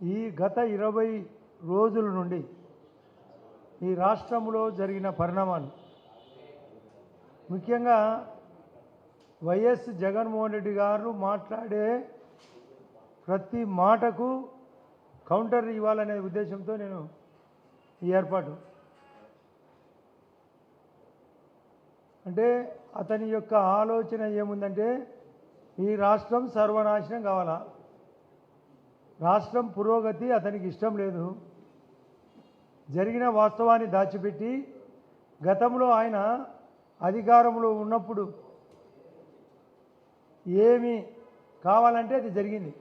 ఈ గత ఇరవై రోజుల నుండి ఈ రాష్ట్రంలో జరిగిన పరిణామాలు ముఖ్యంగా వైఎస్ జగన్మోహన్ రెడ్డి గారు మాట్లాడే ప్రతి మాటకు కౌంటర్ ఇవ్వాలనే ఉద్దేశంతో నేను ఈ ఏర్పాటు. అంటే అతని యొక్క ఆలోచన ఏముందంటే ఈ రాష్ట్రం సర్వనాశనం కావాలా? రాష్ట్రం పురోగతి అతనికి ఇష్టం లేదు. జరిగిన వాస్తవాన్ని దాచిపెట్టి గతంలో ఆయన అధికారంలో ఉన్నప్పుడు ఏమి కావాలంటే అది జరిగింది.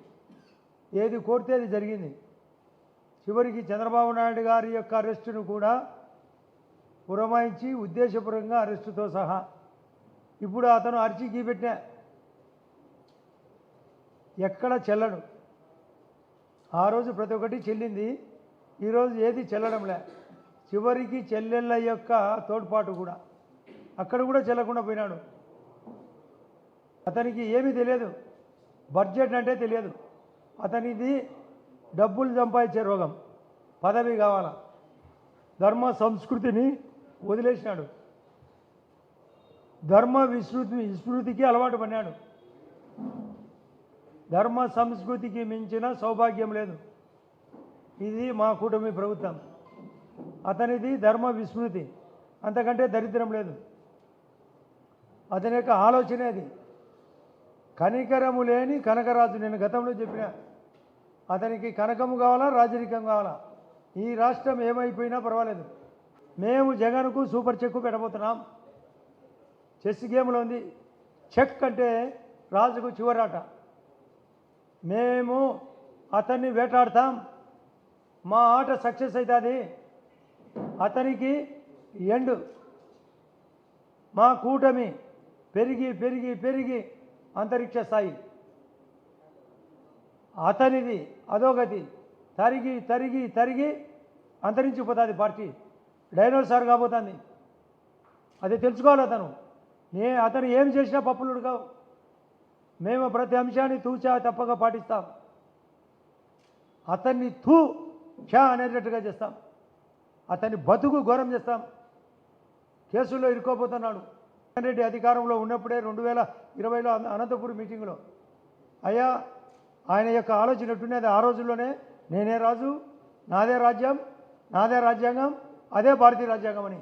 ఏది కోరితే అది జరిగింది. చివరికి చంద్రబాబు నాయుడు గారి యొక్క అరెస్టును కూడా పురమాయించి ఉద్దేశపూర్వకంగా అరెస్టుతో సహా ఇప్పుడు అతను అరిచి గీపెట్టిన ఎక్కడ చెల్లడు ఆ రోజు ప్రతి ఒక్కటి చెల్లింది. ఈరోజు ఏది చెల్లడంలే. చివరికి చెల్లెళ్ళ యొక్క తోడ్పాటు కూడా. అక్కడ కూడా చెల్లకుండా పోయినాడు. అతనికి ఏమీ తెలియదు. బడ్జెట్ అంటే తెలియదు. అతనిది డబ్బులు సంపాదించే రోగం. పదవి కావాల? ధర్మ సంస్కృతిని వదిలేసినాడు. ధర్మ విస్మృతి విస్మృతికి అలవాటు పడినాడు. ధర్మ సంస్కృతికి మించిన సౌభాగ్యం లేదు. ఇది మా కూటమి ప్రభుత్వం. అతనిది ధర్మ విస్మృతి. అంతకంటే దరిద్రం లేదు. అతని యొక్క ఆలోచన అది. కనికరము లేని కనకరాజు నేను గతంలో చెప్పిన. అతనికి కనకము కావాలా రాజరికం కావాలా? ఈ రాష్ట్రం ఏమైపోయినా పర్వాలేదు. మేము జగన్కు సూపర్ చెక్కు పెట్టబోతున్నాం. చెస్ గేమ్లో ఉంది. చెక్ అంటే రాజుకు చివరాట. మేము అతన్ని వేటాడతాం. మా ఆట సక్సెస్ అవుతుంది అతనికి ఎండు. మా కూటమి పెరిగి పెరిగి పెరిగి అంతరిక్ష స్థాయి. అతనిది అధోగతి. తరిగి తరిగి తరిగి అంతరించిపోతుంది పార్టీ. డైనోసార్ కాబోతుంది. అది తెలుసుకోవాలి అతను. నే అతను ఏం చేసినా పప్పులు కావు మేము ప్రతి అంశాన్ని తూచా తప్పక పాటిస్తాం. అతన్ని తూ క్షా అనేటట్టుగా చేస్తాం. అతన్ని బతుకు ఘోరం చేస్తాం. కేసుల్లో ఇరుక్కోపోతున్నాడు రెడ్డి అధికారంలో ఉన్నప్పుడే రెండు వేల ఇరవైలో అనంతపూర్ అనంతపురం మీటింగ్లో. అయ్యా ఆయన యొక్క ఆలోచన ఎట్టున్నది ఆ రోజుల్లోనే నేనే రాజు నాదే రాజ్యం నాదే రాజ్యాంగం అదే భారతీయ రాజ్యాంగం అని.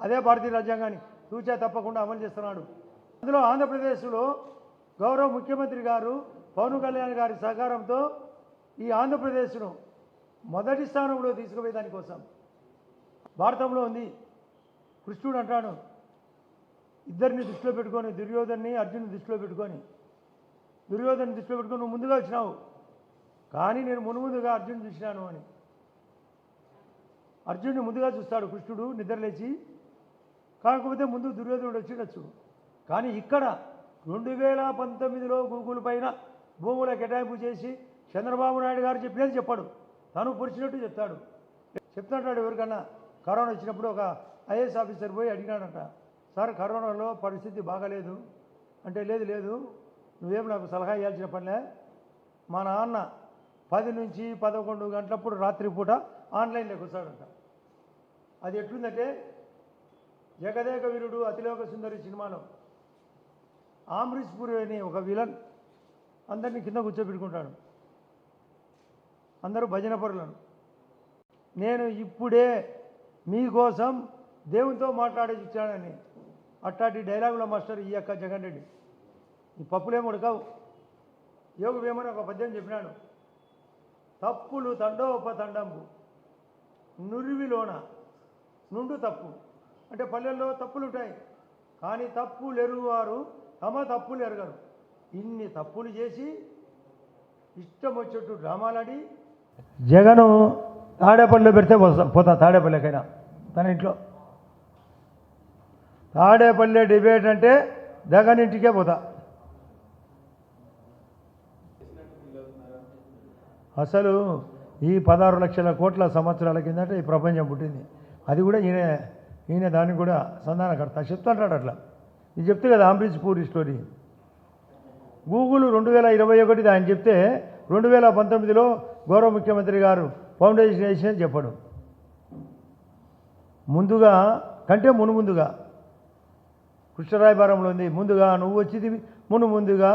అదే భారతీయ రాజ్యాంగాన్ని తూచా తప్పకుండా అమలు చేస్తున్నాడు. అందులో ఆంధ్రప్రదేశ్లో గౌరవ ముఖ్యమంత్రి గారు పవన్ కళ్యాణ్ గారి సహకారంతో ఈ ఆంధ్రప్రదేశ్ను మొదటి స్థానంలో తీసుకుపోయే దానికోసం భారతంలో ఉంది. కృష్ణుడు అంటాడు ఇద్దరిని దృష్టిలో పెట్టుకొని దుర్యోధన్ని అర్జున్ని దృష్టిలో పెట్టుకొని దుర్యోధన్ని దృష్టిలో పెట్టుకొని నువ్వు ముందుగా వచ్చినావు. కానీ నేను మునుముందుగా అర్జున్ చూసినాను అని. అర్జున్ని ముందుగా చూస్తాడు కృష్ణుడు నిద్రలేచి కాకపోతే ముందు దుర్యోధనుడు వచ్చిండొచ్చు కానీ ఇక్కడ రెండు వేల పంతొమ్మిదిలో గూగుల్ పైన భూముల కేటాయింపు చేసి చంద్రబాబు నాయుడు గారు చెప్పినది చెప్పాడు. తను పొడిచినట్టు చెప్తాడు. చెప్తుంటాడు ఎవరికన్నా? కరోనా వచ్చినప్పుడు ఒక ఐఏఎస్ ఆఫీసర్ పోయి అడిగినాడంట సార్ కరోనాలో పరిస్థితి బాగాలేదు. అంటే లేదు లేదు. నువ్వేం నాకు సలహా ఇవ్వాల్సిన పనిలే. మా నాన్న పది నుంచి పదకొండు గంటలప్పుడు రాత్రిపూట ఆన్లైన్లో కూర్చోడంట అది ఎట్లుందంటే జగదేక వీరుడు అతిలోక సుందరి సినిమాలో ఆమ్రీష్ పురి అనే ఒక విలన్ అందరినీ కింద కూర్చోబెట్టుకుంటాడు. అందరూ భజన పరులను. నేను ఇప్పుడే మీకోసం దేవునితో మాట్లాడేసి ఇచ్చానని అట్టాటి డైలాగుల మాస్టర్ ఈ యొక్క జగన్ రెడ్డి. ఈ పప్పులేం ఉడకవు. యోగ వేమని ఒక పద్యం చెప్పినాడు. తప్పులు తండోప తండంబు నురివిలోన నుండు తప్పు. అంటే పల్లెల్లో తప్పులు ఉంటాయి కానీ తప్పులు ఎరుగువారు తమ తప్పులు ఎరగరు. ఇన్ని తప్పులు చేసి ఇష్టం వచ్చేట్టు డ్రామాలాడి జగను తాడేపల్లిలో పెడితే పోతా తాడేపల్లికైనా తన ఇంట్లో. తాడేపల్లి డిబేట్ అంటే జగన్ ఇంటికే పోతా. అసలు ఈ పదహారు లక్షల కోట్ల సంవత్సరాల కిందట ఈ ప్రపంచం పుట్టింది. అది కూడా ఈయన ఈయన దానికి కూడా సంధానకర్త. చెప్తుంటాడు అట్లా. ఇది చెప్తే కదా అంబరీష్ పూరి స్టోరీ. గూగుల్ రెండు వేల ఇరవై ఒకటిది ఆయన చెప్తే రెండు వేల పంతొమ్మిదిలో గౌరవ ముఖ్యమంత్రి గారు ఫౌండేషన్ వేసిన చెప్పడు. ముందుగా కంటే మును ముందుగా కృష్ణరాయపురంలో ఉంది. ముందుగా నువ్వు వచ్చింది మును ముందుగా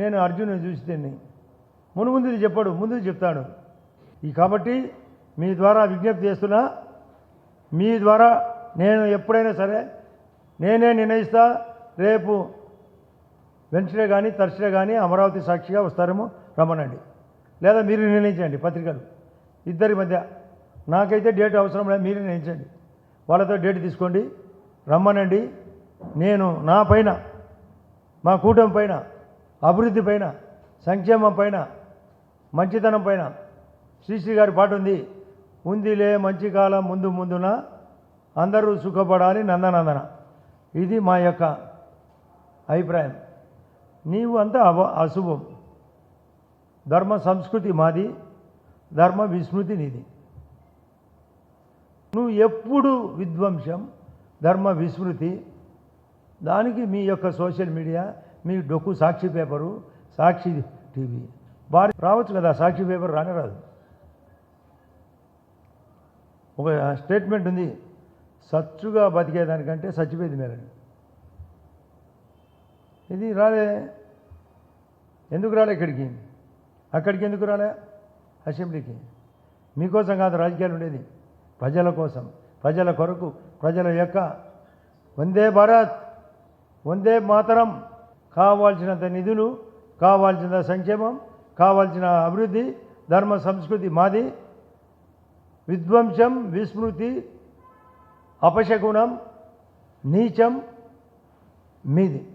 నేను అర్జును చూసి తిని. మును ముందుది చెప్పాడు ముందు చెప్తాడు. ఈ కాబట్టి మీ ద్వారా విజ్ఞప్తి చేస్తున్నా మీ ద్వారా నేను ఎప్పుడైనా సరే నేనే నిర్ణయిస్తా రేపు వెన్స్డే కానీ థర్స్డే కానీ అమరావతి సాక్షిగా వస్తారేమో రమ్మనండి. లేదా మీరు నిర్ణయించండి పత్రికలు. ఇద్దరి మధ్య నాకైతే డేట్ అవసరం లేదు మీరు నిర్ణయించండి. వాళ్ళతో డేట్ తీసుకోండి రమ్మనండి. నేను నా పైన మా కూటమి పైన అభివృద్ధి పైన సంక్షేమం పైన మంచితనం పైన శ్రీశ్రీ గారి పాట ఉంది. ఉందిలే మంచి కాలం ముందు ముందున అందరూ సుఖపడాలి నందనందన. ఇది మా యొక్క అభిప్రాయం. నీవు అంతా అవ అశుభం. ధర్మ సంస్కృతి మాది ధర్మ విస్మృతి నీది. నువ్వు ఎప్పుడు విధ్వంసం ధర్మ విస్మృతి దానికి మీ యొక్క సోషల్ మీడియా మీ డొక్కు సాక్షి పేపరు సాక్షి టీవీ. వారి రావచ్చు కదా సాక్షి పేపర్ రానే రాదు. ఒక స్టేట్మెంట్ ఉంది సచ్చుగా బతికేదానికంటే చచ్చిపోయేది మేలని ఇది రాలే. ఎందుకు రాలే ఇక్కడికి? అక్కడికి ఎందుకు రాలే? అసెంబ్లీకి. మీకోసం కాదు రాజకీయాలు ఉండేది. ప్రజల కోసం ప్రజల కొరకు ప్రజల యొక్క వందే భారత్ వందే మాతరం. కావాల్సినంత నిధులు కావాల్సిన సంక్షేమం కావాల్సిన అభివృద్ధి ధర్మ సంస్కృతి మాది. విధ్వంసం విస్మృతి అపశగుణం నీచం మీది.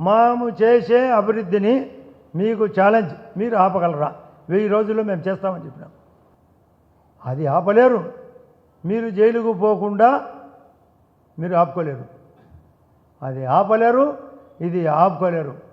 మేము చేసే అభివృద్ధిని మీకు ఛాలెంజ్ మీరు ఆపగలరా? వెయ్యి రోజుల్లో మేము చేస్తామని చెప్పినాం. అది ఆపలేరు. మీరు జైలుకు పోకుండా మీరు ఆపుకోలేరు. అది ఆపలేరు ఇది ఆపుకోలేరు.